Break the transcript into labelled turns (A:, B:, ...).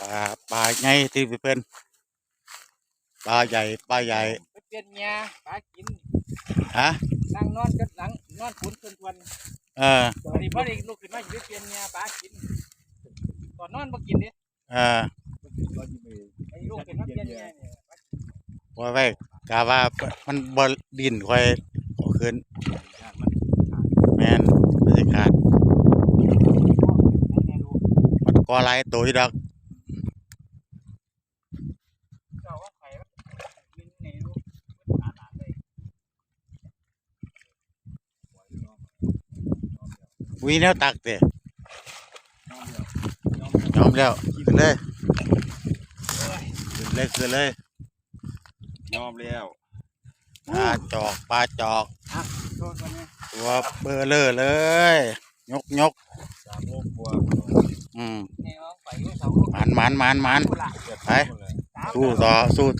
A: ปลาปลาใหญ่ที่เพิ่นปลาใหญ่ปลาใหญ่
B: ไปเปลี่ยนเมียปลากิน
A: ฮะ
B: นั่งนอนกันหลังนอนขุนคนทวน
A: เออ
B: อันนี้พอดีลูกขึ้นมาอยู่ไปเปลี่ยนเมียปลากินก่อนนอนบ่กินดิ
A: เออ
B: ไอ้ลูกขึ้นมาเปลี่ยนเมียเนี่ย
A: ว่าไว้กะว่ามันบ่ดินค่อยเอาขึ้นแม่นบรรยากาศ
B: ให้แม่ดู
A: มันก็หลายตัวอยู่ดอก
B: เจ้าว่าไข่วินไหนดูมันหนาๆเลย
A: วีแนวตักเด้ยอมแล้วขึ้นเลยขึ้นเลยขึ้นเลย
C: ยอมแล้ว
A: ปลาจอกปลาจอก
B: โดนวันนี้
A: ตัวเบอร์เลอร์เลย ยกยก
C: สามโมงกว่า
A: อืม
B: นี่เอาไปอยู่เสา
A: มันมันมันมัน
B: ผู้ละ
A: ไปสู้ต่อสู้